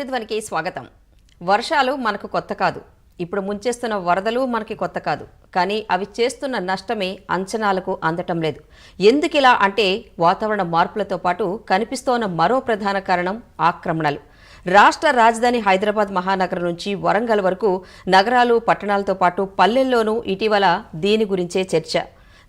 ప్రతిధ్వనికి స్వాగతం. వర్షాలు మనకు కొత్త కాదు. ఇప్పుడు ముంచేస్తున్న వరదలు మనకి కొత్త కాదు. కానీ అవి చేస్తున్న నష్టమే అంచనాలకు అందటం లేదు. ఎందుకిలా అంటే వాతావరణ మార్పులతో పాటు కనిపిస్తోన్న మరో ప్రధాన కారణం ఆక్రమణలు. రాష్ట్ర రాజధాని హైదరాబాద్ మహానగరం నుంచి వరంగల్ వరకు నగరాలు పట్టణాలతో పాటు పల్లెల్లోనూ ఇటీవల దీని గురించే చర్చ.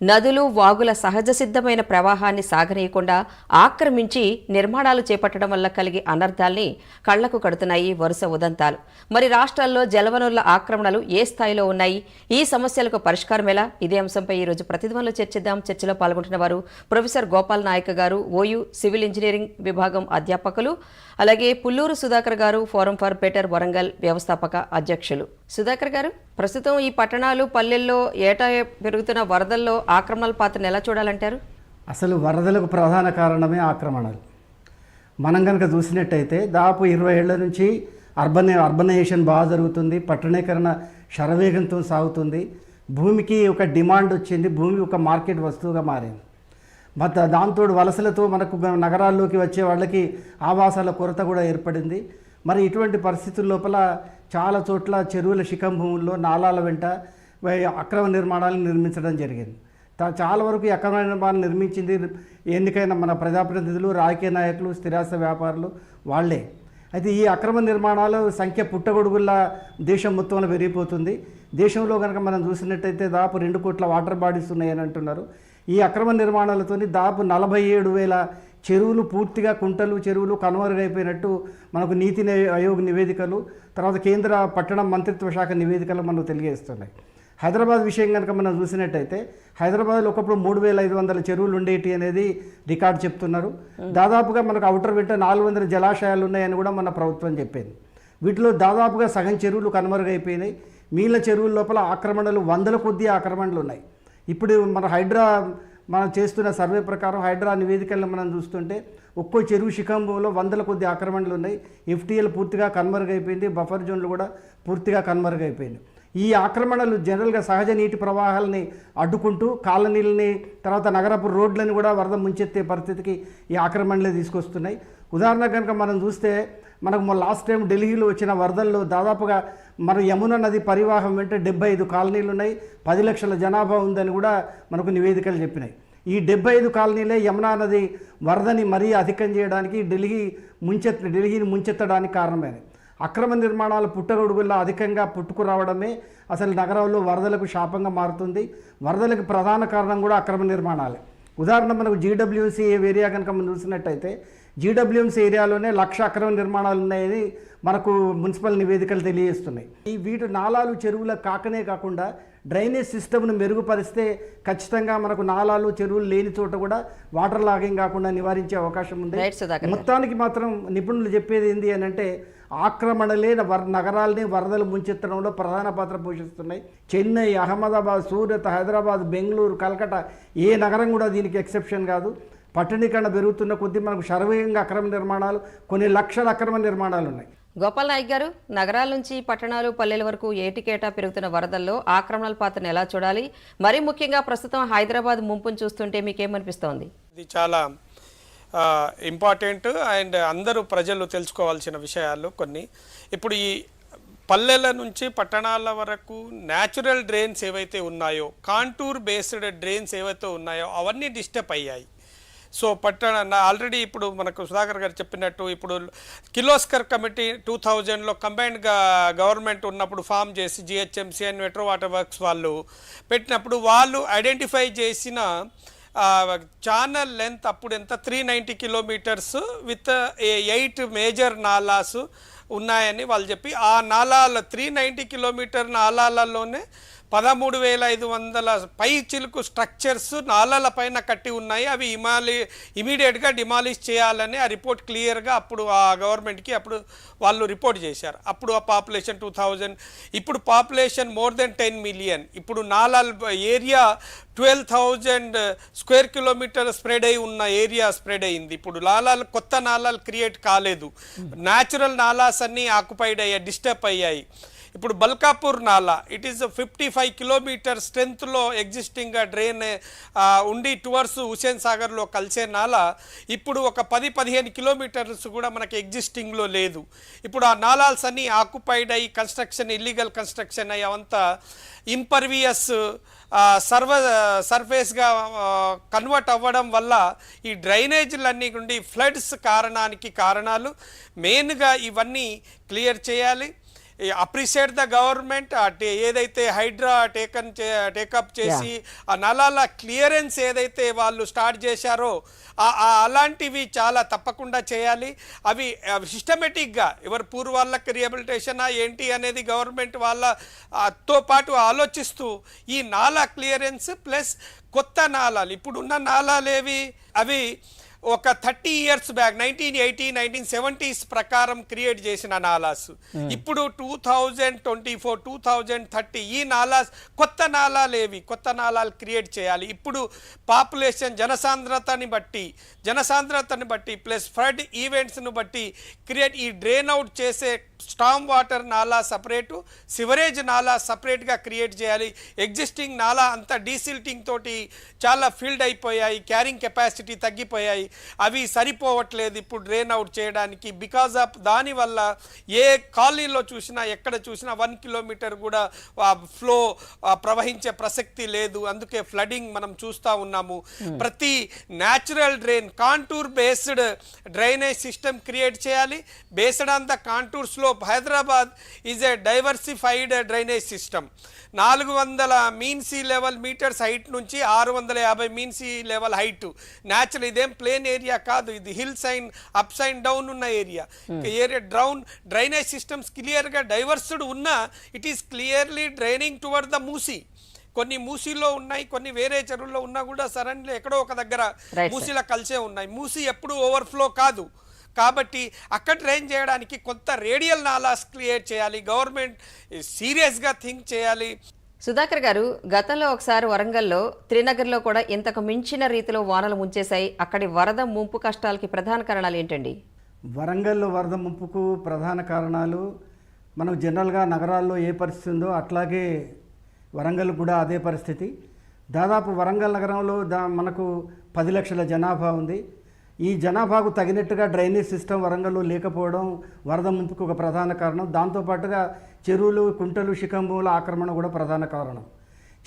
నదులు వాగుల సహజ సిద్ధమైన ప్రవాహాన్ని సాగనీయకుండా ఆక్రమించి నిర్మాణాలు చేపట్టడం వల్ల కలిగే అనర్థాల్ని కళ్ళకు కడుతున్నాయి వరుస ఉదంతాలు. మరి రాష్ట్రాల్లో జలవనరుల ఆక్రమణలు ఏ స్థాయిలో ఉన్నాయి? ఈ సమస్యలకు పరిష్కారం ఎలా? ఇదే అంశంపై ఈ రోజు ప్రతిధ్వనిలో చర్చిద్దాం. చర్చలో పాల్గొంటున్న వారు ప్రొఫెసర్ గోపాల్ నాయక్ గారు ఓయూ సివిల్ ఇంజనీరింగ్ విభాగం అధ్యాపకులు అలాగే పుల్లూరు సుధాకర్ గారు ఫోరం ఫర్ బెటర్ వరంగల్ వ్యవస్థాపక అధ్యక్షులు. సుధాకర్ గారు ప్రస్తుతం ఈ పట్టణాలు పల్లెల్లో ఏటా పెరుగుతున్న వరదల్లో ఆక్రమణల పాత్రను ఎలా చూడాలంటారు? అసలు వరదలకు ప్రధాన కారణమే ఆక్రమణలు. మనం కనుక చూసినట్టయితే దాదాపు ఇరవై ఏళ్ళ నుంచి అర్బన్ అర్బనైజేషన్ బాగా జరుగుతుంది పట్టణీకరణ శరవేగంతో సాగుతుంది. భూమికి ఒక డిమాండ్ వచ్చింది భూమి ఒక మార్కెట్ వస్తువుగా మారింది. మత దాంతో వలసలతో మనకు నగరాల్లోకి వచ్చే వాళ్ళకి ఆవాసాల కొరత కూడా ఏర్పడింది. మరి ఇటువంటి పరిస్థితుల లోపల చాలా చోట్ల చెరువుల శిఖం భూముల్లో నాలాల వెంట అక్రమ నిర్మాణాలను నిర్మించడం జరిగింది. చాలా వరకు అక్రమ నిర్మాణం నిర్మించింది ఎన్నికైన మన ప్రజాప్రతినిధులు రాజకీయ నాయకులు స్థిరాస్త వ్యాపారులు వాళ్ళే. అయితే ఈ అక్రమ నిర్మాణాలు సంఖ్య పుట్టగొడుగుల్లా దేశం మొత్తంలో పెరిగిపోతుంది. దేశంలో కనుక మనం చూసినట్టయితే దాదాపు రెండు కోట్ల వాటర్ బాడీస్ ఉన్నాయని అంటున్నారు. ఈ అక్రమ నిర్మాణాలతోని దాదాపు నలభై ఏడు వేల చెరువులు పూర్తిగా కుంటలు చెరువులు కనుమరుగైపోయినట్టు మనకు నీతి ఆయోగ్ నివేదికలు తర్వాత కేంద్ర పట్టణ మంత్రిత్వ శాఖ నివేదికలు మనకు తెలియజేస్తున్నాయి. హైదరాబాద్ విషయం కనుక మనం చూసినట్టయితే హైదరాబాద్లో ఒకప్పుడు మూడు వేల ఐదు వందల చెరువులు ఉండేటి అనేది రికార్డు చెప్తున్నారు. దాదాపుగా మనకు అవుటర్ వెంట నాలుగు వందల జలాశయాలు ఉన్నాయని కూడా మన ప్రభుత్వం చెప్పింది. వీటిలో దాదాపుగా సగం చెరువులు కనుమరుగైపోయినాయి. మిగిలిన చెరువుల లోపల ఆక్రమణలు వందల కొద్దీ ఆక్రమణలు ఉన్నాయి. ఇప్పుడు మన హైడ్రా మనం చేస్తున్న సర్వే ప్రకారం హైడ్రా నివేదికలను మనం చూస్తుంటే ఒక్కో చెరువు శిఖంభంలో వందల కొద్ది ఆక్రమణలు ఉన్నాయి. ఎఫ్టీఎల్ పూర్తిగా కన్మరుగైపోయింది బఫర్ జోన్లు కూడా పూర్తిగా కన్మరుగైపోయింది ఈ ఆక్రమణలు జనరల్గా సహజ నీటి ప్రవాహాలని అడ్డుకుంటూ కాలనీలని తర్వాత నగరపు రోడ్లని కూడా వరద ముంచెత్తే పరిస్థితికి ఈ ఆక్రమణలే తీసుకొస్తున్నాయి. ఉదాహరణ కనుక మనం చూస్తే మనకు మొన్న లాస్ట్ టైం ఢిల్లీలో వచ్చిన వరదల్లో దాదాపుగా మన యమున నది పరివాహం వెంట డెబ్బై ఐదు కాలనీలు ఉన్నాయి పది లక్షల జనాభా ఉందని కూడా మనకు నివేదికలు చెప్పినాయి. ఈ డెబ్బై ఐదు కాలనీలే యమునా నది వరదని మరీ అధికం చేయడానికి ఢిల్లీ ముంచెత్ ఢిల్లీని ముంచెత్తడానికి కారణమైనది అక్రమ నిర్మాణాలు పుట్టగొడుగుల్లో అధికంగా పుట్టుకురావడమే అసలు నగరంలో వరదలకు శాపంగా మారుతుంది. వరదలకు ప్రధాన కారణం కూడా అక్రమ నిర్మాణాలే. ఉదాహరణ మనకు జీడబ్ల్యూసీ ఏరియా కనుక మనం చూసినట్టయితే జీడబ్ల్యూఎంసీ ఏరియాలోనే లక్ష అక్రమ నిర్మాణాలు ఉన్నాయని మనకు మున్సిపల్ నివేదికలు తెలియజేస్తున్నాయి. ఈ వీటి నాలాలు చెరువుల కాకనే కాకుండా డ్రైనేజ్ సిస్టమ్ను మెరుగుపరిస్తే ఖచ్చితంగా మనకు నాలాలు చెరువులు లేని చోట కూడా వాటర్ లాగింగ్ కాకుండా నివారించే అవకాశం ఉంది. మొత్తానికి మాత్రం నిపుణులు చెప్పేది ఏంటి అని అంటే ఆక్రమణలే వర నగరాల్ని వరదలు ముంచెత్తడంలో ప్రధాన పాత్ర పోషిస్తున్నాయి. చెన్నై అహ్మదాబాద్ సూరత్ హైదరాబాద్ బెంగళూరు కలకటా ఏ నగరం కూడా దీనికి ఎక్సెప్షన్ కాదు. పట్టణీకరణ పెరుగుతున్న కొద్దీ మనకు శరవేగంగా అక్రమ నిర్మాణాలు కొన్ని లక్షల అక్రమ నిర్మాణాలు ఉన్నాయి. గోపాల్ నాయక్ గారు నగరాల నుంచి పట్టణాలు పల్లెల వరకు ఏటికేటా పెరుగుతున్న వరదల్లో ఆక్రమణల పాత్రను ఎలా చూడాలి? మరీ ముఖ్యంగా ప్రస్తుతం హైదరాబాద్ ముంపును చూస్తుంటే మీకేమనిపిస్తోంది? ఇది చాలా ఆ, ఇంపార్టెంట్ అండ్ అందరూ ప్రజలు తెలుసుకోవాల్సిన విషయాలు కొన్ని. ఇప్పుడు ఈ పల్లెల నుంచి పట్టణాల వరకు న్యాచురల్ డ్రైన్స్ ఏవైతే ఉన్నాయో కాంటూర్ బేస్డ్ డ్రైన్స్ ఏవైతే ఉన్నాయో అవన్నీ డిస్టర్బ్ అయ్యాయి. సో పట్టణ ఆల్రెడీ ఇప్పుడు మనకు సుధాకర్ గారు చెప్పినట్టు ఇప్పుడు కిలోస్కర్ కమిటీ టూ థౌజండ్లో కంబైన్డ్గా గవర్నమెంట్ ఉన్నప్పుడు ఫామ్ చేసి GHMC and metro water works వాళ్ళు పెట్టినప్పుడు వాళ్ళు ఐడెంటిఫై చేసిన ఛానల్ లెంత్ అప్పుడు ఎంత? Three ninety kilometres with eight major nallahs ఉన్నాయని వాళ్ళు చెప్పి ఆ నాలాల త్రీ నైంటీ కిలోమీటర్ నాలాలలోనే పదమూడు వేల ఐదు వందల పై చిలుకు స్ట్రక్చర్స్ నాలాల పైన కట్టి ఉన్నాయి. అవి ఇమాలి ఇమీడియట్గా డిమాలిష్ చేయాలని ఆ రిపోర్ట్ క్లియర్గా అప్పుడు ఆ గవర్నమెంట్కి అప్పుడు వాళ్ళు రిపోర్ట్ చేశారు. అప్పుడు ఆ పాపులేషన్ టూ థౌజండ్. ఇప్పుడు population more than ten million. ఇప్పుడు నాలాల్ area twelve thousand square kilometre spread అయి ఉన్న ఏరియా స్ప్రెడ్ అయింది. ఇప్పుడు నాలాలు కొత్త నాలాలు క్రియేట్ కాలేదు. న్యాచురల్ నాలాస్ అన్నీ ఆక్యుపైడ్ అయ్యాయి డిస్టర్బ్ అయ్యాయి. ఇప్పుడు బల్కాపూర్ నాలా it is fifty five kilometre స్ట్రెంత్లో existing drain ఉండి టువర్స్ హుసేన్ సాగర్లో కలిసే నాలా ఇప్పుడు ఒక పది పదిహేను కిలోమీటర్స్ కూడా మనకి ఎగ్జిస్టింగ్లో లేదు. ఇప్పుడు ఆ నాలాల్స్ అన్నీ ఆక్యుపైడ్ అయ్యి కన్స్ట్రక్షన్ ఇల్లీగల్ కన్స్ట్రక్షన్ అయ్యి అవంతా ఇంపర్వియస్ సర్వ సర్ఫేస్గా కన్వర్ట్ అవ్వడం వల్ల ఈ డ్రైనేజీలన్నీ నుండి ఫ్లడ్స్ కారణానికి కారణాలు మెయిన్గా ఇవన్నీ క్లియర్ చేయాలి. అప్రిషియేట్ ద గవర్నమెంట్ ఏదైతే హైడ్రా టేకన్ టేకప్ చేసి ఆ నలాల క్లియరెన్స్ ఏదైతే వాళ్ళు స్టార్ట్ చేశారో అలాంటివి చాలా తప్పకుండా చేయాలి. అవి సిస్టమేటిక్గా ఎవరు పూర్వాళ్ళకి రిహబిలిటేషనా ఏంటి అనేది గవర్నమెంట్ వాళ్ళ ఆ, తో పాటు ఆలోచిస్తూ ఈ నాలా క్లియరెన్స్ ప్లస్ కొత్త నాలాలు ఇప్పుడున్న నాలాలేవి అవి ఒక thirty years back nineteen eighty nineteen seventies ప్రకారం క్రియేట్ చేసిన నాలాస్. ఇప్పుడు two thousand twenty four two thousand thirty ఈ నాలాస్ కొత్త నాలాలు ఏవి? కొత్త నాలాలు క్రియేట్ చేయాలి. ఇప్పుడు పాపులేషన్ జనసాంద్రతని బట్టి జనసాంద్రతని బట్టి ప్లస్ ఫ్లడ్ ఈవెంట్స్ను బట్టి క్రియేట్ ఈ డ్రైన్ అవుట్ చేసే స్టామ్ వాటర్ నాలా సపరేటు సివరేజ్ నాలా సపరేట్గా క్రియేట్ చేయాలి. ఎగ్జిస్టింగ్ నాలా అంతా డీసిల్టింగ్ తోటి చాలా ఫిల్డ్ అయిపోయాయి క్యారింగ్ కెపాసిటీ తగ్గిపోయాయి. అవి సరిపోవట్లేదు ఇప్పుడు డ్రైన్ అవుట్ చేయడానికి. బికాజ్ ఆఫ్ దానివల్ల ఏ కాలనీలో చూసినా ఎక్కడ చూసినా వన్ కిలోమీటర్ కూడా ఫ్లో ప్రవహించే ప్రసక్తి లేదు. అందుకే ఫ్లడింగ్ మనం చూస్తూ ఉన్నాము. ప్రతి natural drain contour based drainage system create చేయాలి. Based on the contour slope Hyderabad is a diversified drainage system నాలుగు వందల mean sea level metres height నుంచి ఆరు వందల యాభై mean sea level height natural ఇదేం ప్లేన్ ఏరియా కాదు. ఇది hills and ups and down ఉన్న area. Area drown drainage systems క్లియర్గా డైవర్స్డ్ ఉన్నా it is clearly draining toward the Musi. కొన్ని మూసీలో ఉన్నాయి కొన్ని వేరే చెరువుల్లో ఉన్నా కూడా సడన్లీ ఎక్కడో ఒక దగ్గర. మూసీలో కలిసే ఉన్నాయి. మూసీ ఎప్పుడు ఓవర్ఫ్లో కాదు. కాబట్టి అక్కడ డ్రైన్ చేయడానికి కొత్త రేడియల్ నాలాస్ క్రియేట్ చేయాలి. గవర్నమెంట్ సీరియస్గా థింక్ చేయాలి. సుధాకర్ గారు గతంలో ఒకసారి వరంగల్లో త్రినగర్లో కూడా ఇంతకు మించిన రీతిలో వానలు ముంచేశాయి. అక్కడి వరద ముంపు కష్టాలకి ప్రధాన కారణాలు ఏంటండి? వరంగల్లో వరద ముంపుకు ప్రధాన కారణాలు మనం జనరల్గా నగరాల్లో ఏ పరిస్థితి ఉందో అట్లాగే వరంగల్ కూడా అదే పరిస్థితి. దాదాపు వరంగల్ నగరంలో దా మనకు పది లక్షల జనాభా ఉంది. ఈ జనాభాకు తగినట్టుగా డ్రైనేజ్ సిస్టమ్ వరంగల్లో లేకపోవడం వరద ముంపుకు ఒక ప్రధాన కారణం. దాంతోపాటుగా చెరువులు కుంటలు శిఖంభూముల ఆక్రమణ కూడా ప్రధాన కారణం.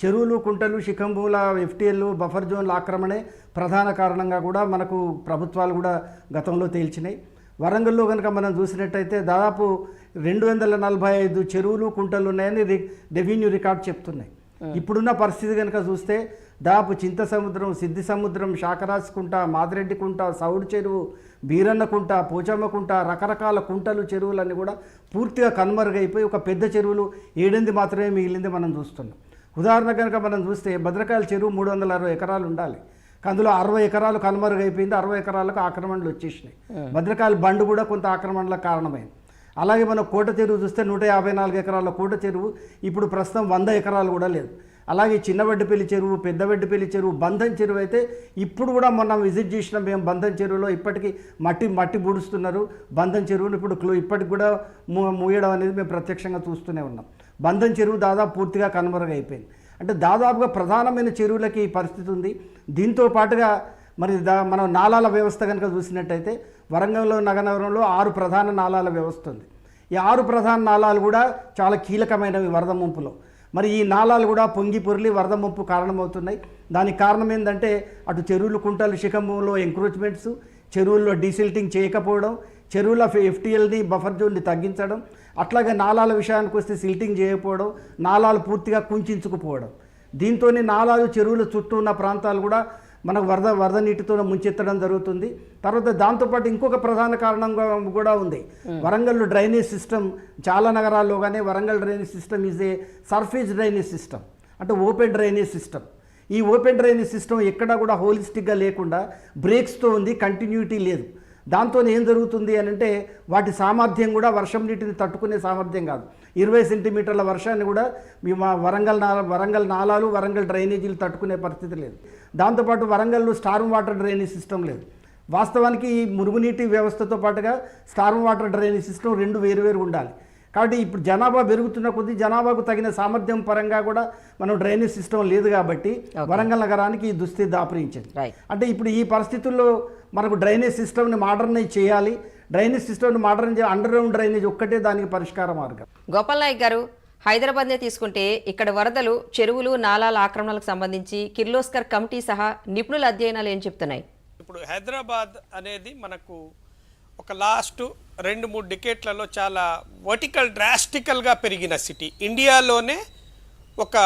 చెరువులు కుంటలు శిఖంభూముల ఎఫ్టీఎల్ బఫర్ జోన్ల ఆక్రమణే ప్రధాన కారణంగా కూడా మనకు ప్రభుత్వాలు కూడా గతంలో తేల్చినాయి. వరంగల్లో కనుక మనం చూసినట్టయితే దాదాపు రెండు వందల నలభై ఐదు చెరువులు కుంటలు ఉన్నాయని రెవెన్యూ రికార్డ్ చెప్తున్నాయి. ఇప్పుడున్న పరిస్థితి కనుక చూస్తే దాదాపు చింత సముద్రం సిద్ధి సముద్రం శాకరాజ్ కుంట మాదిరెడ్డి కుంట సౌడు చెరువు బీరన్న కుంట పోచమ్మ కుంట రకరకాల కుంటలు చెరువులన్నీ కూడా పూర్తిగా కనుమరుగైపోయి ఒక పెద్ద చెరువులు ఏడెనిమిది మాత్రమే మిగిలింది మనం చూస్తున్నాం. ఉదాహరణ కనుక మనం చూస్తే భద్రకాయల చెరువు మూడు వందల అరవై ఎకరాలు ఉండాలి. అందులో అరవై ఎకరాలు కనుమరుగైపోయింది అరవై ఎకరాలకు ఆక్రమణలు వచ్చేసినాయి. భద్రకాయల బండ్ కూడా కొంత ఆక్రమణలకు కారణమైంది. అలాగే మనం కోట చెరువు చూస్తే నూట యాభై నాలుగు ఎకరాల కోట చెరువు ఇప్పుడు ప్రస్తుతం వంద ఎకరాలు కూడా లేదు. అలాగే చిన్నవడ్డిపల్లి చెరువు పెద్దవడ్డిపల్లి చెరువు బంధం చెరువు అయితే ఇప్పుడు కూడా మొన్న విజిట్ చేసిన మేము బంధం చెరువులో. ఇప్పటికీ మట్టి మట్టి బుడుస్తున్నారు. బంధం చెరువును ఇప్పుడు క్లో ఇప్పటికి కూడా మూయడం అనేది మేము ప్రత్యక్షంగా చూస్తూనే ఉన్నాం. బంధం చెరువు దాదాపు పూర్తిగా కనుమరుగైపోయింది. అంటే దాదాపుగా ప్రధానమైన చెరువులకి ఈ పరిస్థితి ఉంది. దీంతో పాటుగా మరి దా మనం నాలాల వ్యవస్థ కనుక చూసినట్టయితే వరంగల్లో నగనగరంలో ఆరు ప్రధాన నాలాల వ్యవస్థ ఉంది. ఈ ఆరు ప్రధాన నాలాలు కూడా చాలా కీలకమైనవి వరద ముంపులో మరి ఈ నాలాలు కూడా పొంగి పొరిలి వరద ముంపు కారణమవుతున్నాయి. దానికి కారణం ఏంటంటే అటు చెరువులు కుంటలు శిఖంభూమిలో ఎంక్రోచ్మెంట్స్ చెరువుల్లో డీసిల్టింగ్ చేయకపోవడం చెరువుల ఎఫ్టీఎల్ని బఫర్ జోన్ని తగ్గించడం అట్లాగే నాలాల విషయానికి వస్తే సిల్టింగ్ చేయకపోవడం నాలాలు పూర్తిగా కుంచుకుపోవడం. దీంతో నాలాలు చెరువుల చుట్టూ ఉన్న ప్రాంతాలు కూడా మనకు వరద వరద నీటితో ముంచెత్తడం జరుగుతుంది. తర్వాత దాంతోపాటు ఇంకొక ప్రధాన కారణంగా కూడా ఉంది. వరంగల్ డ్రైనేజ్ సిస్టమ్ చాలా నగరాల్లో కానీ Warangal drainage system is a surface drainage system అంటే ఓపెన్ డ్రైనేజ్ సిస్టమ్ ఈ ఓపెన్ డ్రైనేజ్ సిస్టమ్ ఎక్కడా కూడా హోలిస్టిక్గా లేకుండా బ్రేక్స్తో ఉంది కంటిన్యూటీ లేదు. దాంతో ఏం జరుగుతుంది అని అంటే వాటి సామర్థ్యం కూడా వర్షం నీటిని తట్టుకునే సామర్థ్యం కాదు. ఇరవై సెంటీమీటర్ల వర్షాన్ని కూడా మీ మా వరంగల్ నాల వరంగల్ నాలాలు వరంగల్ డ్రైనేజీలు తట్టుకునే పరిస్థితి లేదు. దాంతోపాటు వరంగల్లో స్టార్మ్ వాటర్ డ్రైనేజ్ సిస్టమ్ లేదు. వాస్తవానికి ఈ మురుగునీటి వ్యవస్థతో పాటుగా స్టార్మ్ వాటర్ డ్రైనేజ్ సిస్టమ్ రెండు వేరువేరు ఉండాలి. కాబట్టి ఇప్పుడు జనాభా పెరుగుతున్న కొద్దీ జనాభాకు తగిన సామర్థ్యం పరంగా కూడా మనం డ్రైనేజ్ సిస్టమ్ లేదు కాబట్టి వరంగల్ నగరానికి ఈ దుస్థితి దాపరించింది. అంటే ఇప్పుడు ఈ పరిస్థితుల్లో మనకు డ్రైనేజ్ సిస్టమ్ని మోడర్నైజ్ చేయాలి. డ్రైనేజ్ సిస్టమ్ని మోడర్నైజ్ అండర్ గ్రౌండ్ డ్రైనేజ్ ఒక్కటే దానికి పరిష్కార మార్గం గోపాల్ నాయక్ గారు హైదరాబాద్నే తీసుకుంటే ఇక్కడ వరదలు చెరువులు నాలాల ఆక్రమణలకు సంబంధించి కిర్లోస్కర్ కమిటీ సహా నిపుణుల అధ్యయనాలు ఏం చెప్తున్నాయి? ఇప్పుడు హైదరాబాద్ అనేది మనకు ఒక లాస్ట్ రెండు మూడు డికేట్లలో చాలా వర్టికల్ డ్రాస్టికల్గా పెరిగిన సిటీ. ఇండియాలోనే ఒక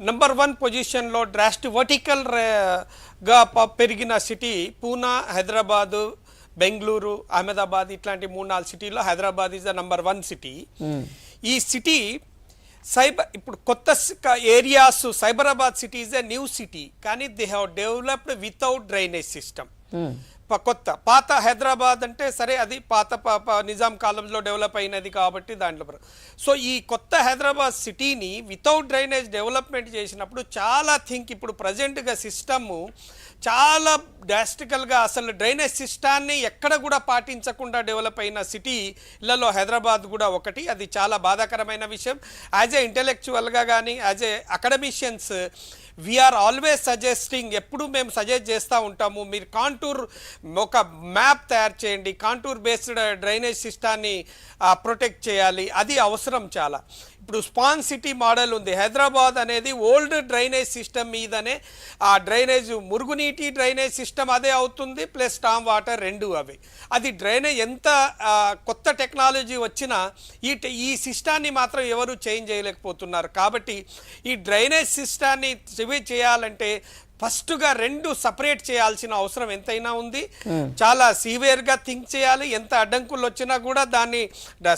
నంబర్ వన్ పొజిషన్లో డ్రాస్ట్ వర్టికల్గా ప- పెరిగిన సిటీ పూనా హైదరాబాదు బెంగళూరు అహ్మదాబాద్ ఇట్లాంటి మూడు నాలుగు సిటీలో Hyderabad is the number one city. ఈ సిటీ సైబర్ ఇప్పుడు కొత్త areas Cyberabad city is a new city కానీ they have developed without drainage system. కొత్త. పాత హైదరాబాద్ అంటే సరే అది పాత ప- నిజాం కాలంలో డెవలప్ అయినది కాబట్టి దాంట్లో సో ఈ కొత్త హైదరాబాద్ సిటీని వితౌట్ డ్రైనేజ్ డెవలప్మెంట్ చేసినప్పుడు చాలా థింక్ ఇప్పుడు ప్రజెంట్గా సిస్టమ్ చాలా డ్రాస్టికల్గా అసలు డ్రైనేజ్ సిస్టాన్ని ఎక్కడ కూడా పాటించకుండా డెవలప్ అయిన సిటీలలో హైదరాబాద్ కూడా ఒకటి. అది చాలా బాధాకరమైన విషయం. యాజ్ ఏ ఇంటెలెక్చువల్గా కానీ as a academicians we are always suggesting ఎప్పుడు మేము సజెస్ట్ చేస్తూ ఉంటాము మీరు కాంటూర్ ఒక మ్యాప్ తయారు చేయండి కాంటూర్ బేస్డ్ డ్రైనేజ్ సిస్టాన్ని ప్రొటెక్ట్ చేయాలి అది అవసరం చాలా. ఇప్పుడు స్పాన్ సిటీ మోడల్ ఉంది. హైదరాబాద్ అనేది ఓల్డ్ డ్రైనేజ్ సిస్టమ్ మీదనే ఆ డ్రైనేజ్ మురుగునీటి డ్రైనేజ్ సిస్టమ్ అదే అవుతుంది ప్లస్ స్టామ్ వాటర్ రెండు అవి. అది డ్రైనేజ్ ఎంత కొత్త టెక్నాలజీ వచ్చినా ఈ టె- ఈ సిస్టాన్ని మాత్రం ఎవరు చేంజ్ చేయలేకపోతున్నారు. కాబట్టి ఈ డ్రైనేజ్ సిస్టాన్ని చెవి చేయాలంటే ఫస్ట్గా రెండు సపరేట్ చేయాల్సిన అవసరం ఎంతైనా ఉంది. చాలా సీవియర్గా థింక్ చేయాలి. ఎంత అడ్డంకులు వచ్చినా కూడా దాన్ని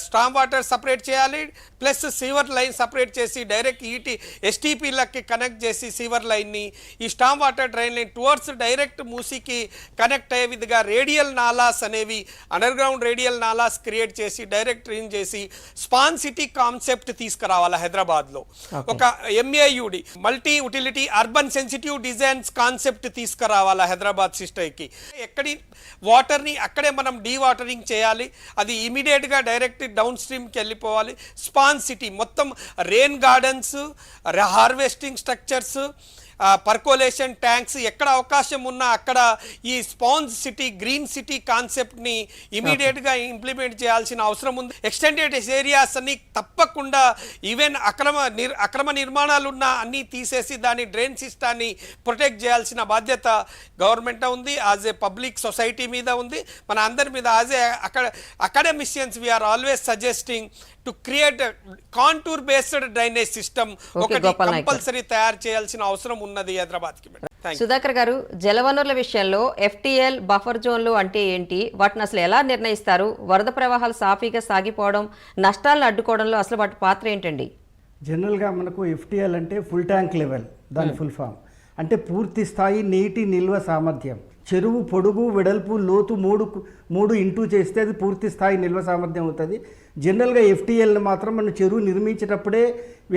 స్టామ్ వాటర్ సపరేట్ చేయాలి. ప్లస్ సీవర్ లైన్ సపరేట్ చేసి డైరెక్ట్ ఈటీ ఎస్టీపీలకి కనెక్ట్ చేసి సీవర్ లైన్ని ఈ storm water drain line towards direct మూసీకి connect అయ్యే విధంగా రేడియల్ నాలాస్ అనేవి underground radial nallahs create చేసి డైరెక్ట్ ట్రైన్ చేసి స్పాన్ సిటీ కాన్సెప్ట్ తీసుకురావాలి హైదరాబాద్లో. ఒక MAUD multi utility urban sensitive designs concept తీసుకురావాలా Hyderabad సిస్టర్కి? ఎక్కడి వాటర్ని అక్కడే మనం డీ వాటరింగ్ చేయాలి అది ఇమీడియట్గా డైరెక్ట్ డౌన్ స్ట్రీమ్కి వెళ్ళిపోవాలి. స్పాన్ సిటీ మొత్తం rain gardens harvesting structures percolation tanks ఎక్కడ అవకాశం ఉన్నా అక్కడ ఈ స్పాన్స్ సిటీ గ్రీన్ సిటీ కాన్సెప్ట్ని ఇమీడియట్గా ఇంప్లిమెంట్ చేయాల్సిన అవసరం ఉంది. ఎక్స్టెండెడ్ ఏరియాస్ అన్ని తప్పకుండా ఈవెన్ అక్రమ నిర్ అక్రమ నిర్మాణాలు ఉన్న అన్నీ తీసేసి దాని డ్రైన్ సిస్టాన్ని ప్రొటెక్ట్ చేయాల్సిన బాధ్యత గవర్నమెంట్ ఉంది యాజ్ ఏ పబ్లిక్ సొసైటీ మీద ఉంది. మన అందరి మీద యాజ్ ఏ అక్కడ academicians we are always suggesting to create contour based drainage system ఒకటి. కంపల్సరీ తయారు చేయాల్సిన అవసరం ఉన్నది హైదరాబాద్కి సుధాకర్ గారు జలవనరుల విషయంలో ఎఫ్టీఎల్ బఫర్ జోన్లు అంటే ఏంటి? వాటిని అసలు ఎలా నిర్ణయిస్తారు? వరద ప్రవాహాలు సాఫీగా సాగిపోవడం నష్టాలను అడ్డుకోవడంలో అసలు వాటి పాత్ర ఏంటండి? జనరల్గా మనకు ఎఫ్టీఎల్ అంటే ఫుల్ ట్యాంక్ లెవెల్ దాని ఫుల్ ఫామ్. అంటే పూర్తి స్థాయి నీటి నిల్వ సామర్థ్యం. చెరువు పొడుగు వెడల్పు లోతు మూడు మూడు ఇంటూ చేస్తే అది పూర్తి స్థాయి నిల్వ సామర్థ్యం అవుతుంది. జనరల్గా ఎఫ్టీఎల్ని మాత్రం మనం చెరువు నిర్మించేటప్పుడే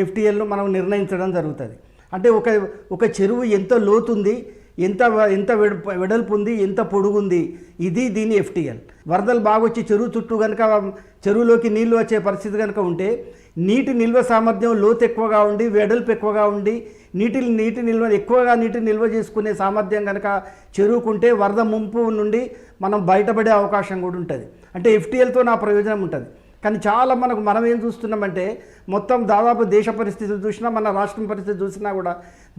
ఎఫ్టీఎల్ను మనం నిర్ణయించడం జరుగుతుంది. అంటే ఒక ఒక చెరువు ఎంత లోతుంది ఎంత ఎంత వెడ- వెడల్పు ఉంది ఎంత పొడుగుంది ఇది దీని ఎఫ్టీఎల్. వరదలు బాగా వచ్చి చెరువు చుట్టూ కనుక చెరువులోకి నీళ్ళు వచ్చే పరిస్థితి కనుక ఉంటే నీటి నిల్వ సామర్థ్యం లోతు ఎక్కువగా ఉండి వెడల్పు ఎక్కువగా ఉండి నీటి నీటి నిల్వ ఎక్కువగా నీటి నిల్వ చేసుకునే సామర్థ్యం కనుక చెరువుకుంటే వరద ముంపు నుండి మనం బయటపడే అవకాశం కూడా ఉంటుంది. అంటే ఎఫ్టీఎల్తో నా ప్రయోజనం ఉంటుంది. కానీ చాలా మనకు మనం ఏం చూస్తున్నామంటే మొత్తం దాదాపు దేశ పరిస్థితులు చూసినా మన రాష్ట్రం పరిస్థితి చూసినా కూడా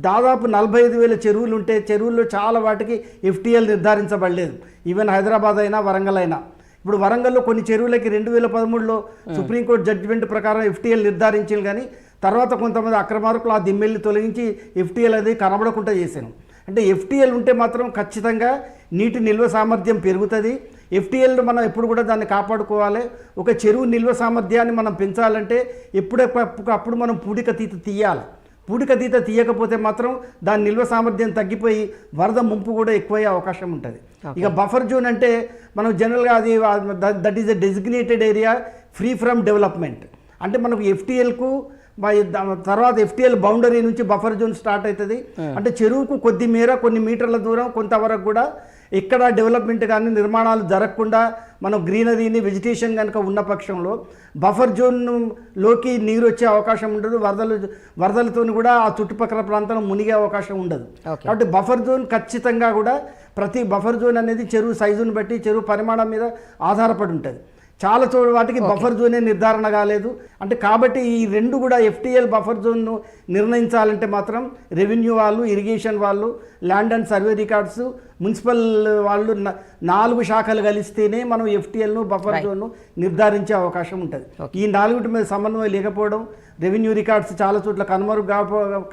దాదాపు నలభై ఐదు వేల చెరువులు ఉంటే చెరువుల్లో చాలా వాటికి ఎఫ్టీఎల్ నిర్ధారించబడలేదు. ఈవెన్ హైదరాబాద్ అయినా వరంగల్ అయినా. ఇప్పుడు వరంగల్లో కొన్ని చెరువులకి రెండు వేల పదమూడులో సుప్రీంకోర్టు జడ్జిమెంట్ ప్రకారం ఎఫ్టీఎల్ నిర్ధారించింది కానీ తర్వాత కొంతమంది అక్రమార్కులు ఆ దిమ్మెల్ని తొలగించి ఎఫ్టీఎల్ అది కనబడకుండా చేశాను అంటే ఎఫ్టీఎల్ ఉంటే మాత్రం ఖచ్చితంగా నీటి నిల్వ సామర్థ్యం పెరుగుతుంది. ఎఫ్టీఎల్ మనం ఎప్పుడు కూడా దాన్ని కాపాడుకోవాలి. ఒక చెరువు నిల్వ సామర్థ్యాన్ని మనం పెంచాలంటే ఎప్పుడప్పుడు మనం పూడిక తీత తీయాలి. పూడిక తీత తీయకపోతే మాత్రం దాని నిల్వ సామర్థ్యం తగ్గిపోయి వరద ముంపు కూడా ఎక్కువయ్యే అవకాశం ఉంటుంది. ఇక బఫర్ జోన్ అంటే మనం జనరల్గా అది that is a designated area free from development అంటే మనకు ఎఫ్టీఎల్కు తర్వాత ఎఫ్టీఎల్ బౌండరీ నుంచి బఫర్ జోన్ స్టార్ట్ అవుతుంది. అంటే చెరువుకు కొద్ది మేర కొన్ని మీటర్ల దూరం కొంతవరకు కూడా ఇక్కడ డెవలప్మెంట్ కానీ నిర్మాణాలు జరగకుండా మనం గ్రీనరీని వెజిటేషన్ కనుక ఉన్న పక్షంలో బఫర్ జోన్లోకి నీరు వచ్చే అవకాశం ఉండదు. వరదలు వరదలతో కూడా ఆ చుట్టుపక్కల ప్రాంతం మునిగే అవకాశం ఉండదు. కాబట్టి బఫర్ జోన్ ఖచ్చితంగా కూడా ప్రతి బఫర్ జోన్ అనేది చెరువు సైజును బట్టి చెరువు పరిమాణం మీద ఆధారపడి ఉంటుంది. చాలా చోట్ల వాటికి బఫర్ జోనే నిర్ధారణ కాలేదు. అంటే కాబట్టి ఈ రెండు కూడా ఎఫ్టీఎల్ బఫర్ జోన్ను నిర్ణయించాలంటే మాత్రం రెవెన్యూ వాళ్ళు ఇరిగేషన్ వాళ్ళు land and survey records municipal వాళ్ళు నాలుగు శాఖలు కలిస్తేనే మనం ఎఫ్టీఎల్ను బఫర్ జోన్ను నిర్ధారించే అవకాశం ఉంటుంది. ఈ నాలుగుటి మీద సమన్వయం లేకపోవడం రెవెన్యూ రికార్డ్స్ చాలా చోట్ల కనుమరుగు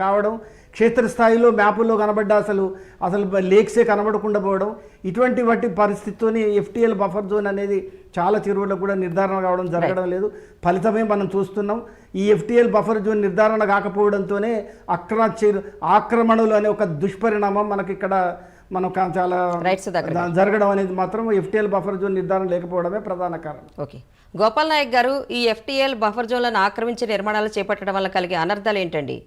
కావడం క్షేత్రస్థాయిలో మ్యాపుల్లో కనబడ్డ అసలు అసలు లేక్సే కనబడకుండా పోవడం ఇటువంటి వాటి పరిస్థితితోనే ఎఫ్టీఎల్ బఫర్ జోన్ అనేది చాలా చెరువులకు కూడా నిర్ధారణ కావడం జరగడం లేదు. ఫలితమే మనం చూస్తున్నాం. ఈ ఎఫ్టీఎల్ బఫర్ జోన్ నిర్ధారణ కాకపోవడంతోనే అక్ర చెరు ఆక్రమణలు అనే ఒక దుష్పరిణామం మనకి ఇక్కడ మనం చాలా జరగడం అనేది మాత్రం ఎఫ్టీఎల్ బఫర్ జోన్ నిర్ధారణ లేకపోవడమే ప్రధాన కారణం. ఓకే. గోపాల్ నాయక్ గారు ఈ ఎఫ్టీఎల్ బఫర్ జోన్లను ఆక్రమించి నిర్మాణాలు చేపట్టడం వల్ల కలిగే అనర్థాలు ఏంటండి?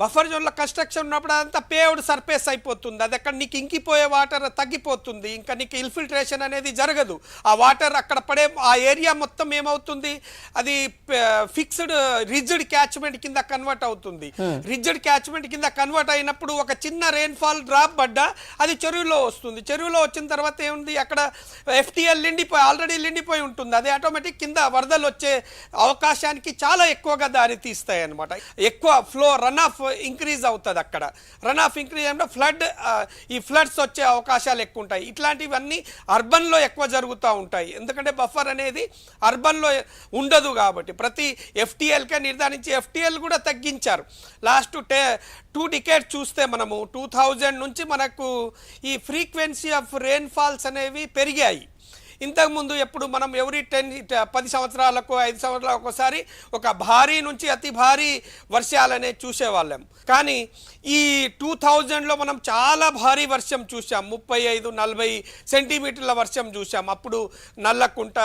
బఫర్ జోన్లో కన్స్ట్రక్షన్ ఉన్నప్పుడు అదంతా పేవ్డ్ సర్ఫేస్ అయిపోతుంది. అది అక్కడ నీకు ఇంకిపోయే వాటర్ తగ్గిపోతుంది. ఇంకా నీకు ఇన్ఫిల్ట్రేషన్ అనేది జరగదు. ఆ వాటర్ అక్కడ పడే ఆ ఏరియా మొత్తం ఏమవుతుంది? అది ఫిక్స్డ్ రిజిడ్ క్యాచ్మెంట్ కింద కన్వర్ట్ అవుతుంది. రిజిడ్ క్యాచ్మెంట్ కింద కన్వర్ట్ అయినప్పుడు ఒక చిన్న రెయిన్ఫాల్ డ్రాప్ పడ్డా అది చెరువులో వస్తుంది. చెరువులో వచ్చిన తర్వాత ఏముంది? అక్కడ ఎఫ్టీఎల్ నిండిపోయి ఆల్రెడీ నిండిపోయి ఉంటుంది. అది ఆటోమేటిక్ కింద వరదలు వచ్చే అవకాశానికి చాలా ఎక్కువగా దారి తీస్తాయి అనమాట ఎక్కువ ఫ్లో రన్ ఆఫ్ ఇంక్రీజ్ అవుతుంది అక్కడ. రన్ ఆఫ్ ఇంక్రీజ్ అంటే ఫ్లడ్ ఈ ఫ్లడ్స్ వచ్చే అవకాశాలు ఎక్కువ ఉంటాయి ఇట్లాంటివన్నీ అర్బన్లో ఎక్కువ జరుగుతూ ఉంటాయి. ఎందుకంటే బఫర్ అనేది అర్బన్లో ఉండదు కాబట్టి. ప్రతి ఎఫ్టీఎల్కే నిర్ధారించి ఎఫ్టీఎల్ కూడా తగ్గించారు. లాస్ట్ టే టూ డికేట్ చూస్తే మనము టూ థౌజండ్ నుంచి మనకు ఈ ఫ్రీక్వెన్సీ ఆఫ్ రెయిన్ఫాల్స్ అనేవి పెరిగాయి. ఇంతకుముందు ఎప్పుడు మనం ఎవరి టెన్ పది సంవత్సరాలకు ఐదు సంవత్సరాలకు ఒకసారి ఒక భారీ నుంచి అతి భారీ వర్షాలనే చూసేవాళ్ళం. కానీ ఈ టూ థౌజండ్లో మనం చాలా భారీ వర్షం చూసాం ముప్పై ఐదు నలభై సెంటీమీటర్ల వర్షం చూసాం అప్పుడు నల్లకుంట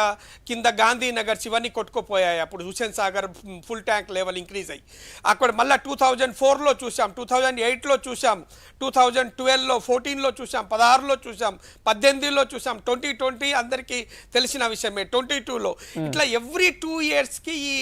కింద గాంధీనగర్ ఇవన్నీ కొట్టుకుపోయాయి. అప్పుడు Hussain Sagar full tank level increase అయ్యి. అక్కడ మళ్ళీ టూ థౌజండ్ ఫోర్లో చూసాం టూ థౌజండ్ ఎయిట్లో చూసాం టూ థౌజండ్ ట్వెల్వ్లో ఫోర్టీన్లో చూసాం పదహారులో చూసాం పద్దెనిమిదిలో చూసాం ట్వంటీ ట్వంటీ అందరికీ తెలిసిన విషయమే ట్వంటీ టూలో. ఇట్లా ఎవ్రీ టూ ఇయర్స్కి ఈ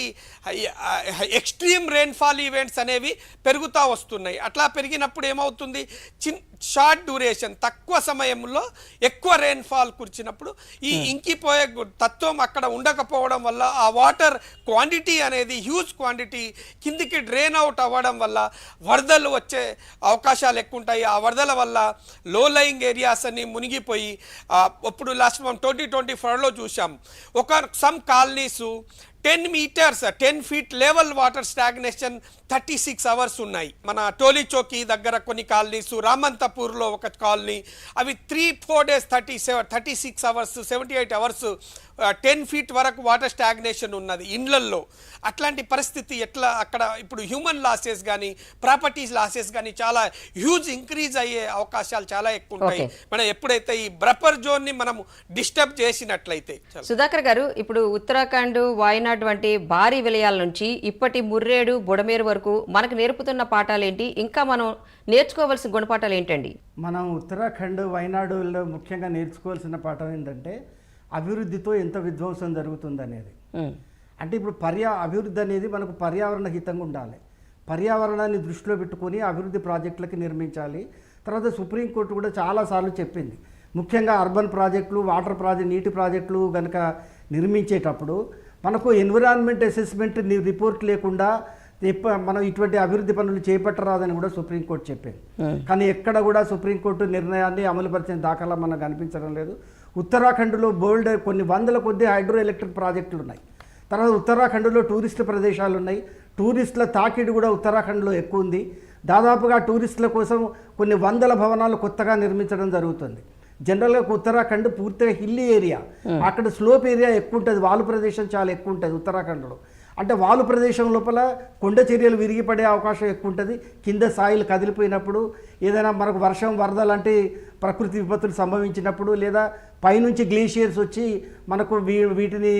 ఎక్స్ట్రీమ్ రెయిన్ఫాల్ ఈవెంట్స్ అనేవి పెరుగుతూ వస్తున్నాయి. అట్లా పెరిగినప్పుడు ఏమవుతుంది? చిన్ షార్ట్ డ్యూరేషన్ తక్కువ సమయంలో ఎక్కువ రెయిన్ఫాల్ కురిచినప్పుడు ఈ ఇంకిపోయే తత్వం అక్కడ ఉండకపోవడం వల్ల ఆ వాటర్ క్వాంటిటీ అనేది హ్యూజ్ క్వాంటిటీ కిందికి డ్రైన్ అవుట్ అవ్వడం వల్ల వరదలు వచ్చే అవకాశాలు ఎక్కువ ఉంటాయి ఆ వరదల వల్ల లో లయింగ్ ఏరియాస్ అన్ని మునిగిపోయి ఆ, ఇప్పుడు లాస్ట్ మనం ట్వంటీ ట్వంటీ ఫోర్లో చూసాం ఒక some colonies ten metres ten feet level water stagnation thirty six hours ఉన్నాయి. మన టోలీ చౌకీ దగ్గర కొన్ని కాలనీస్ రామంతపూర్లో ఒక కాలనీ అవి three four days thirty seven thirty six hours seventy eight hours ten feet వరకు వాటర్ స్టాగ్నేషన్ ఉన్నది ఇండ్లల్లో. అట్లాంటి పరిస్థితి ఎట్లా అక్కడ ఇప్పుడు హ్యూమన్ లాసెస్ కానీ ప్రాపర్టీస్ లాసెస్ కానీ చాలా హ్యూజ్ ఇంక్రీజ్ అయ్యే అవకాశాలు చాలా ఎక్కువ ఉంటాయి. మనం ఎప్పుడైతే ఈ బ్రపర్ జోన్ని మనం డిస్టర్బ్ చేసినట్లయితే సుధాకర్ గారు ఇప్పుడు ఉత్తరాఖండ్ వాయనాడ్ వంటి భారీ విలయాల నుంచి ఇప్పటి ముర్రేడు బుడమేరు వరకు మనకు నేర్పుతున్న పాఠాలేంటి? ఇంకా మనం నేర్చుకోవాల్సిన గుణపాఠాలు ఏంటండి మనం ఉత్తరాఖండ్ వైనాడులో ముఖ్యంగా నేర్చుకోవాల్సిన పాఠం ఏంటంటే అభివృద్ధితో ఎంత విధ్వంసం జరుగుతుందనేది. ఉమ్. అంటే ఇప్పుడు పర్యా అభివృద్ధి అనేది మనకు పర్యావరణ హితంగా ఉండాలి. పర్యావరణాన్ని దృష్టిలో పెట్టుకొని అభివృద్ధి ప్రాజెక్టులకి నిర్మించాలి. తర్వాత సుప్రీంకోర్టు కూడా చాలాసార్లు చెప్పింది. ముఖ్యంగా అర్బన్ ప్రాజెక్టులు వాటర్ ప్రాజెక్ట్ నీటి ప్రాజెక్టులు కనుక నిర్మించేటప్పుడు మనకు ఎన్విరాన్మెంట్ అసెస్మెంట్ రిపోర్ట్ లేకుండా మనం ఇటువంటి అభివృద్ధి పనులు చేపట్టరాదని కూడా సుప్రీంకోర్టు చెప్పింది. కానీ ఎక్కడ కూడా సుప్రీంకోర్టు నిర్ణయాన్ని అమలుపరిచిన దాఖలా మనకు కనిపించడం లేదు. ఉత్తరాఖండ్లో బోల్డ్ కొన్ని వందల కొద్ది హైడ్రో ఎలక్ట్రిక్ ప్రాజెక్టులు ఉన్నాయి. తర్వాత ఉత్తరాఖండ్లో టూరిస్ట్ ప్రదేశాలు ఉన్నాయి టూరిస్టుల తాకిడి కూడా ఉత్తరాఖండ్లో ఎక్కువ ఉంది. దాదాపుగా టూరిస్టుల కోసం కొన్ని వందల భవనాలు కొత్తగా నిర్మించడం జరుగుతుంది. జనరల్గా ఉత్తరాఖండ్ పూర్తిగా హిల్లీ ఏరియా. అక్కడ స్లోప్ ఏరియా ఎక్కువ ఉంటుంది. వాలు ప్రదేశం చాలా ఎక్కువ ఉంటుంది ఉత్తరాఖండ్లో. అంటే వాలు ప్రదేశం లోపల కొండ చర్యలు విరిగిపడే అవకాశం ఎక్కువ ఉంటుంది. కింద సాయిలు కదిలిపోయినప్పుడు ఏదైనా మనకు వర్షం వరద లాంటి ప్రకృతి విపత్తులు సంభవించినప్పుడు లేదా పైనుంచి గ్లేషియర్స్ వచ్చి మనకు వీ వీటిని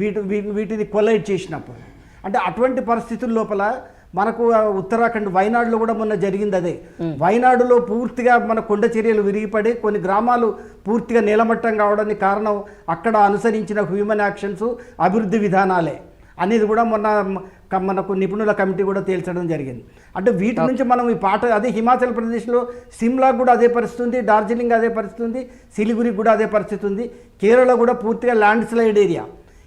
వీటి వీటిని కొలైడ్ చేసినప్పుడు. అంటే అటువంటి పరిస్థితుల లోపల మనకు ఉత్తరాఖండ్ వైనాడులో కూడా మొన్న జరిగింది అదే. వైనాడులో పూర్తిగా మన కొండ చర్యలు విరిగిపడి కొన్ని గ్రామాలు పూర్తిగా నీలమట్టం కావడానికి కారణం అక్కడ అనుసరించిన హ్యూమన్ యాక్షన్స్ అభివృద్ధి విధానాలే. అనేది కూడా మొన్న మనకు నిపుణుల కమిటీ కూడా తేల్చడం జరిగింది. అంటే వీటి నుంచి మనం ఈ పాట అదే హిమాచల్ ప్రదేశ్లో సిమ్లా కూడా అదే పరిస్థితి ఉంది డార్జిలింగ్ అదే పరిస్థితి ఉంది సిలిగురి కూడా అదే పరిస్థితి ఉంది కేరళ కూడా పూర్తిగా ల్యాండ్ స్లైడ్ ఏరియా.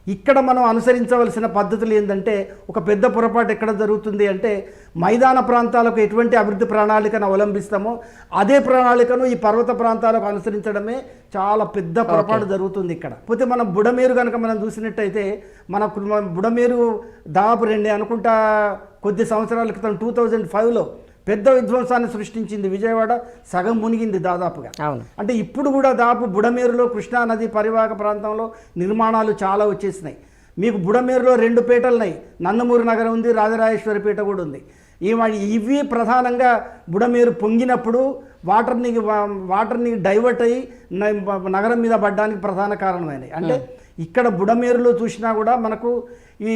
ఇక్కడ మనం అనుసరించవలసిన పద్ధతులు ఏంటంటే ఒక పెద్ద పొరపాటు ఎక్కడ జరుగుతుంది అంటే మైదాన ప్రాంతాలకు ఎటువంటి అభివృద్ధి ప్రణాళికను అవలంబిస్తామో అదే ప్రణాళికను ఈ పర్వత ప్రాంతాలకు అనుసరించడమే చాలా పెద్ద పొరపాటు జరుగుతుంది ఇక్కడ. పోతే మనం బుడమేరు కనుక మనం చూసినట్టయితే మన బుడమేరు దాదాపు రెండు అనుకుంటా కొద్ది సంవత్సరాల క్రితం టూ థౌజండ్ ఫైవ్లో పెద్ద విధ్వంసాన్ని సృష్టించింది విజయవాడ సగం మునిగింది దాదాపుగా. అవును. అంటే ఇప్పుడు కూడా దాదాపు బుడమేరులో కృష్ణా నది పరివాహక ప్రాంతంలో నిర్మాణాలు చాలా వచ్చేసినాయి. మీకు బుడమేరులో రెండు పేటలు ఉన్నాయి నందమూరి నగరం ఉంది రాజరాజేశ్వరి పీట కూడా ఉంది. ఇవి ప్రధానంగా బుడమేరు పొంగినప్పుడు వాటర్ని వాటర్ని డైవర్ట్ అయ్యి నగరం మీద పడ్డానికి ప్రధాన కారణమైనవి. అంటే ఇక్కడ బుడమేరులో చూసినా కూడా మనకు ఈ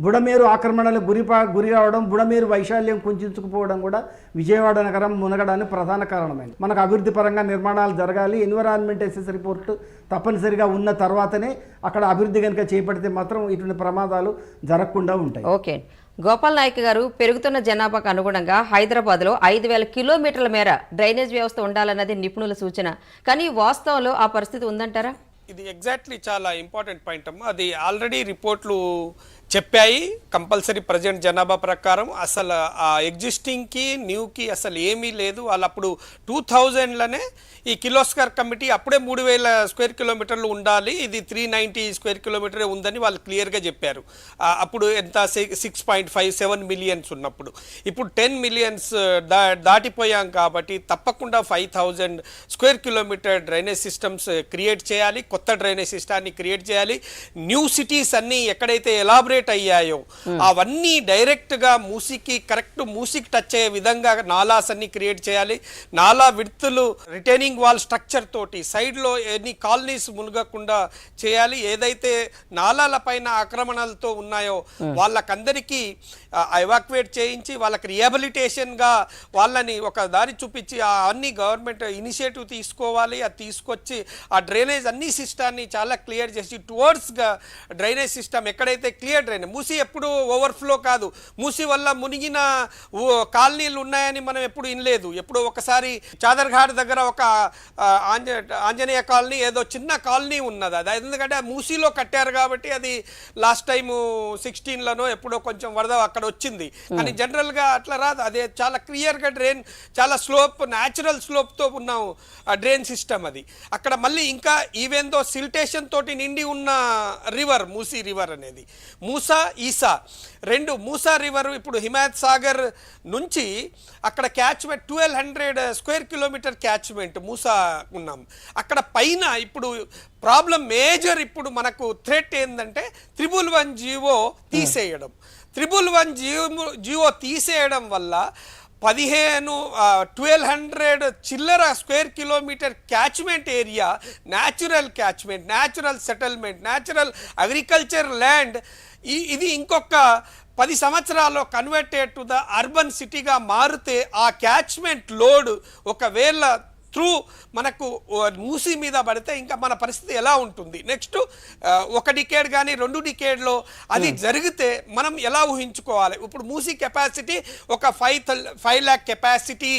బుడమేరు ఆక్రమణలకు గురి గురి కావడం బుడమేరు వైశాల్యం కుంచుకుపోవడం కూడా విజయవాడ నగరం మునగడానికి ప్రధాన కారణమైంది. మనకు అభివృద్ధి పరంగా నిర్మాణాలు జరగాలి ఎన్విరాన్మెంట్ ఎస్ఎస్ రిపోర్ట్ తప్పనిసరిగా ఉన్న తర్వాతనే అక్కడ అభివృద్ధి కనుక చేపడితే మాత్రం ఇటువంటి ప్రమాదాలు జరగకుండా ఉంటాయి. ఓకే. గోపాల్ నాయక్ గారు పెరుగుతున్న జనాభాకు అనుగుణంగా హైదరాబాద్లో ఐదు వేల కిలోమీటర్ల మేర డ్రైనేజ్ వ్యవస్థ ఉండాలన్నది నిపుణుల సూచన. కానీ వాస్తవంలో ఆ పరిస్థితి ఉందంటారా? ఇది ఎగ్జాక్ట్లీ చాలా ఇంపార్టెంట్ పాయింట్ అమ్మా. అది ఆల్రెడీ రిపోర్ట్లు చెప్పాయి కంపల్సరీ ప్రజెంట్ జనాభా ప్రకారం. అసలు ఆ ఎగ్జిస్టింగ్కి న్యూకి అసలు ఏమీ లేదు. వాళ్ళు అప్పుడు టూ థౌజండ్లోనే ఈ కిలోస్కర్ కమిటీ అప్పుడే మూడు వేల స్క్వేర్ కిలోమీటర్లు ఉండాలి. ఇది త్రీ నైంటీ స్క్వేర్ కిలోమీటరే ఉందని వాళ్ళు క్లియర్గా చెప్పారు. అప్పుడు ఎంత? Six point five seven millions ఉన్నప్పుడు. ఇప్పుడు టెన్ మిలియన్స్ దా దాటిపోయాం కాబట్టి తప్పకుండా five thousand square kilometre drainage systems create చేయాలి. కొత్త డ్రైనేజ్ సిస్టాన్ని క్రియేట్ చేయాలి. న్యూ సిటీస్ అన్నీ ఎక్కడైతే ఎలాబరేట్ అయ్యాయో. అవన్నీ డైరెక్ట్గా మూసికి కరెక్ట్ మూసికి టచ్ అయ్యే విధంగా నాలాస్ అన్ని క్రియేట్ చేయాలి. నాలా విడ్తులు రిటైనింగ్ వాల్ స్ట్రక్చర్ తోటి సైడ్లో ఎన్ని కాలనీస్ మునగకుండా చేయాలి. ఏదైతే నాలాల పైన ఆక్రమణలతో ఉన్నాయో వాళ్ళకందరికీ ఎవాక్యువేట్ చేయించి వాళ్ళకి రిహాబిలిటేషన్గా వాళ్ళని ఒక దారి చూపించి ఆ అన్ని గవర్నమెంట్ ఇనిషియేటివ్ తీసుకోవాలి. అది తీసుకొచ్చి ఆ డ్రైనేజ్ అన్ని సిస్టాన్ని చాలా క్లియర్ చేసి టువర్డ్స్గా డ్రైనేజ్ సిస్టమ్ ఎక్కడైతే క్లియర్ డ్రైనేజ్ మూసి ఎప్పుడు ఓవర్ఫ్లో కాదు. మూసి వల్ల మునిగిన కాలనీలు ఉన్నాయని మనం ఎప్పుడు వినలేదు ఎప్పుడు ఒకసారి చాదర్ఘాట్ దగ్గర ఒక ఆంజనేయ కాలనీ ఏదో చిన్న కాలనీ ఉన్నది. అది ఎందుకంటే మూసీలో కట్టారు కాబట్టి అది లాస్ట్ టైం సిక్స్టీన్లోనో ఎప్పుడో కొంచెం వరద అక్కడ వచ్చింది. కానీ జనరల్గా అట్లా రాదు. అదే చాలా క్లియర్గా డ్రైన్ చాలా స్లోప్ న్యాచురల్ స్లోప్తో ఉన్న డ్రైన్ సిస్టమ్ అది. అక్కడ మళ్ళీ ఇంకా ఈవెందో సిల్టేషన్ తోటి నిండి ఉన్న రివర్ మూసీ రివర్ అనేది. మూసా మూసా ఈసా. రెండు మూసా రివర్ ఇప్పుడు హిమాయత్ సాగర్ నుంచి అక్కడ catchment twelve hundred square kilometer catchment Musa ఉన్నాం. అక్కడ పైన ఇప్పుడు ప్రాబ్లం మేజర్ ఇప్పుడు మనకు థ్రెట్ ఏంటంటే త్రిబుల్ వన్ జీవో తీసేయడం. త్రిబుల్ వన్ జీవో జీవో తీసేయడం వల్ల పదిహేను ట్వెల్వ్ హండ్రెడ్ చిల్లర square kilometer catchment area natural catchment natural settlement natural agriculture land ఈ ఇది ఇంకొక పది సంవత్సరాల్లో కన్వర్టెడ్ టు ద అర్బన్ సిటీగా మారితే ఆ క్యాచ్మెంట్ లోడ్ ఒకవేళ త్రూ మనకు మూసి మీద పడితే ఇంకా మన పరిస్థితి ఎలా ఉంటుంది? నెక్స్ట్ ఒక డికేడ్ కానీ రెండు డికేడ్లో అది జరిగితే మనం ఎలా ఊహించుకోవాలి? ఇప్పుడు మూసి కెపాసిటీ ఒక five five lakh capacity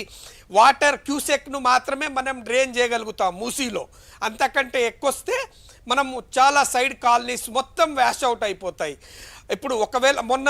water క్యూసెక్ను మాత్రమే మనం డ్రైన్ చేయగలుగుతాం మూసీలో. అంతకంటే ఎక్కువ వస్తే మనము చాలా సైడ్ కాలనీస్ మొత్తం వ్యాష్ అవుట్ అయిపోతాయి. ఇప్పుడు ఒకవేళ మొన్న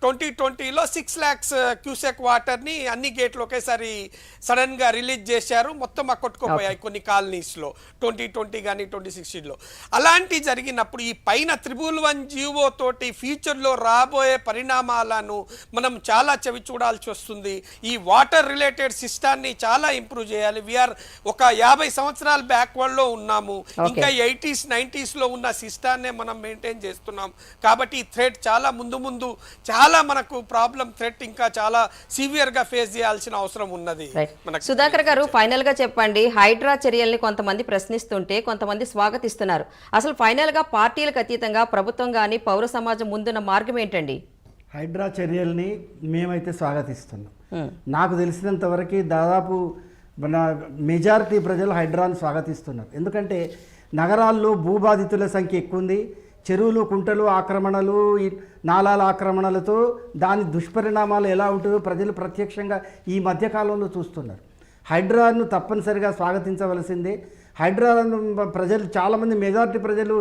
ట్వంటీ ట్వంటీలో సిక్స్ ల్యాక్స్ క్యూసెక్ వాటర్ని అన్ని గేట్లు ఒకేసారి సడన్గా రిలీజ్ చేశారు. మొత్తం అక్కొట్టుకుపోయాయి కొన్ని కాలనీస్లో. ట్వంటీ ట్వంటీ కానీ ట్వంటీ సిక్స్టీన్లో. అలాంటి జరిగినప్పుడు ఈ పైన త్రిబుల్ వన్ జీవో తోటి ఫ్యూచర్లో రాబోయే పరిణామాలను మనం చాలా చవి చూడాల్సి వస్తుంది. ఈ వాటర్ రిలేటెడ్ సిస్టాన్ని చాలా ఇంప్రూవ్ చేయాలి. వీఆర్ ఒక యాభై సంవత్సరాల బ్యాక్వర్డ్లో ఉన్నాము. ఇంకా ఎయిటీస్ నైంటీస్లో ఉన్న సిస్టాన్నే మనం మెయింటైన్ చేస్తున్నాం. కాబట్టి ఈ థ్రెట్ చాలా ముందు ముందు చాలా మనకు ప్రాబ్లం థ్రెట్ ఇంకా చాలా సివియర్గా ఫేస్ చేయాల్సిన అవసరం ఉన్నది. సుధాకర్ గారు ఫైనల్గా చెప్పండి. హైడ్రా చర్యల్ని కొంతమంది ప్రశ్నిస్తుంటే కొంతమంది స్వాగతిస్తున్నారు. అసలు ఫైనల్గా పార్టీలకు అతీతంగా ప్రభుత్వం గాని పౌర సమాజం ముందున్న మార్గం ఏంటండి? హైడ్రా చర్యల్ని మేమైతే స్వాగతిస్తున్నాం. ఉమ్, నాకు తెలిసినంత వరకు దాదాపు మన మెజారిటీ ప్రజలు హైడ్రాను స్వాగతిస్తున్నారు. ఎందుకంటే నగరాల్లో భూబాధితుల సంఖ్య ఎక్కువ ఉంది చెరువులు కుంటలు ఆక్రమణలు నాలాల ఆక్రమణలతో దాని దుష్పరిణామాలు ఎలా ఉంటుందో ప్రజలు ప్రత్యక్షంగా ఈ మధ్యకాలంలో చూస్తున్నారు. హైడ్రాను తప్పనిసరిగా స్వాగతించవలసిందే. హైడ్రాను ప్రజలు చాలామంది మెజారిటీ ప్రజలు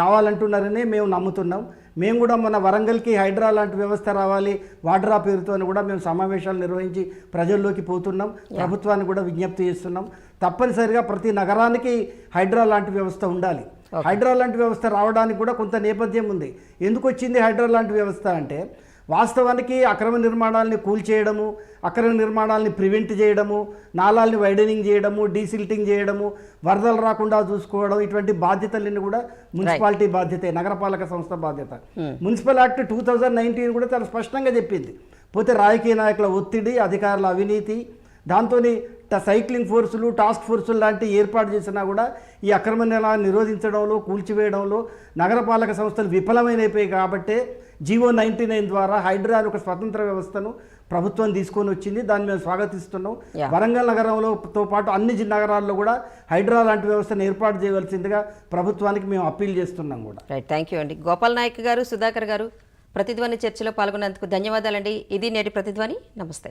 కావాలంటున్నారని మేము నమ్ముతున్నాం. మేము కూడా మన వరంగల్కి హైడ్రా లాంటి వ్యవస్థ రావాలి వాడ్రా పేరుతో కూడా మేము సమావేశాలు నిర్వహించి ప్రజల్లోకి పోతున్నాం. ప్రభుత్వాన్ని కూడా విజ్ఞప్తి చేస్తున్నాం. తప్పనిసరిగా ప్రతి నగరానికి హైడ్రా లాంటి వ్యవస్థ ఉండాలి. హైడ్రా లాంటి వ్యవస్థ రావడానికి కూడా కొంత నేపథ్యం ఉంది. ఎందుకు వచ్చింది హైడ్రా లాంటి వ్యవస్థ అంటే వాస్తవానికి అక్రమ నిర్మాణాలని కూల్చేయడము అక్రమ నిర్మాణాలని ప్రివెంట్ చేయడము నాలాల్ని వైడనింగ్ చేయడము డీసిల్టింగ్ చేయడము వరదలు రాకుండా చూసుకోవడం ఇటువంటి బాధ్యతలన్నీ కూడా మున్సిపాలిటీ బాధ్యతే నగరపాలక సంస్థ బాధ్యత. Municipal act two thousand nineteen కూడా చాలా స్పష్టంగా చెప్పింది. పోతే రాజకీయ నాయకుల ఒత్తిడి అధికారుల అవినీతి దాంతో సైక్లింగ్ ఫోర్సులు టాస్క్ ఫోర్సులు లాంటి ఏర్పాటు చేసినా కూడా ఈ అక్రమ నిలాన్ని నిరోధించడంలో కూల్చివేయడంలో నగరపాలక సంస్థలు విఫలమైనపోయాయి కాబట్టే జీవో నైంటీ నైన్ ద్వారా హైడ్రా ఒక స్వతంత్ర వ్యవస్థను ప్రభుత్వం తీసుకొని వచ్చింది. దాన్ని మేము స్వాగతిస్తున్నాం. వరంగల్ నగరంలో తో పాటు అన్ని నగరాల్లో కూడా హైడ్రా లాంటి వ్యవస్థను ఏర్పాటు చేయవలసిందిగా ప్రభుత్వానికి మేము అప్పీల్ చేస్తున్నాం కూడా. రైట్ థ్యాంక్ యూ అండి. గోపాల్ నాయక్ గారు సుధాకర్ గారు ప్రతిధ్వని చర్చలో పాల్గొన్నందుకు ధన్యవాదాలండి. ఇది నేటి ప్రతిధ్వని. నమస్తే.